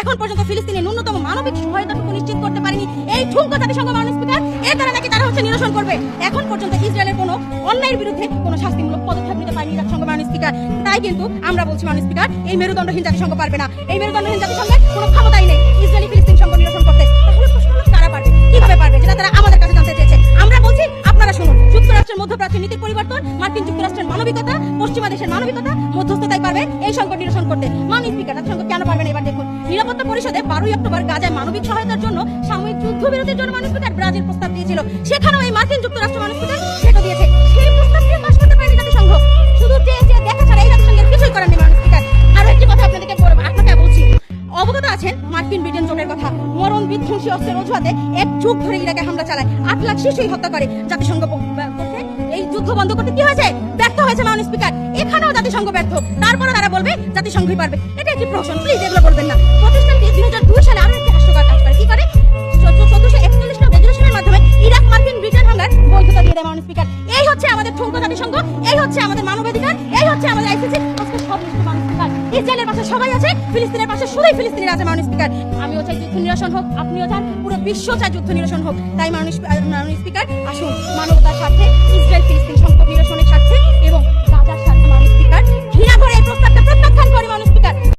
এখন পর্যন্ত ফিলিস্তিনের ন্যূনতম মানবিক সহায়তাটুকু নিশ্চিত করতে পারেনি এই ঠুমকো জাতিসংঘ মাননীয় স্পিকার এর দ্বারা নাকি তারা হচ্ছে নিরসন করবে। এখন পর্যন্ত ইসরায়েলের কোনো অন্যায়ের বিরুদ্ধে কোনো শাস্তিমূলক পদক্ষেপ নিতে পারেনি জাতিসংঘ মাননীয় স্পিকার তাই কিন্তু আমরা বলছি মাননীয় স্পিকার এই মেরুদণ্ডহীন জাতিসংঘ পারবে না। এই মেরুদণ্ডহীন জাতিসংঘের কোনো ক্ষমতাই নেই ইসরায়েলি ফিলিস্তিন সংঘ নিরসন করতে। কারা পারবে? কীভাবে পারবে? যেটা তারা আমাদের কাছে জানতে চেয়েছে। আমরা বলছি, আপনারা শুনুন। যুক্তরাষ্ট্রের মধ্যপ্রাচ্যের নীতির পরিবর্তন, মার্কিন যুক্তরাষ্ট্রের মানবিকতা, পশ্চিমা দেশের মানবিকতা মধ্যস্থতাই পারবে এই সংকট নিরসন করতে। মাননীয় স্পিকার জাতিসংঘ কেন পারবে না? এবার দেখুন। নিরাপত্তা পরিষদে বারোই অক্টোবর গাজায় মানবিক সহায়তার জন্য সাময়িক যুদ্ধবিরতির জন্য মাননীয় স্পিকার ব্রাজিল প্রস্তাব দিয়েছিল। সেখানেও এই মার্কিন যুক্তরাষ্ট্র স্পিকার সেটা দিয়েছে। সেই পাশ করতে পারেনি জাতিসংঘ শুধু চেয়ে চেয়ে দেখা ছাড়া এই জাতিসংঘের কিছুই আরও একটি কথা আপনাদেরকে আপনাকে বলছি। অবগত আছেন মার্কিন ব্রিটেন জোটের কথা। মরণ বিধ্বংসী অস্ত্রের অজুহাতে এক ধরে ইরাকে হামলা চালায়। আট লাখ শিশুই হত্যা করে। জাতিসংঘ এই যুদ্ধ বন্ধ করতে কি হয়েছে? ব্যর্থ হয়েছে মাননীয় স্পিকার এখানেও জাতিসংঘ ব্যর্থ। তারপরে তারা বলবে, জাতিসংঘই পারবে। এটা একটি প্রশ্ন প্লিজ এগুলো বলবেন না। মাননীয় স্পিকার এই হচ্ছে আমাদের ঠুমকো জাতিসংঘ এই হচ্ছে আমাদের মানবাধিকার, এই হচ্ছে আমাদের আইসিসি আজকে সব নিশ্চিত মাননীয় স্পিকার ইসরায়েলের পাশে সবাই আছে, ফিলিস্তিনের পাশে শুধুই ফিলিস্তিনের আছে মাননীয় স্পিকার আমিও চাই যুদ্ধ নিরসন হোক, আপনিও চান, পুরো বিশ্ব চাই যুদ্ধ নিরসন হোক। তাই মানুষ মানুষ স্পিকার আসুন।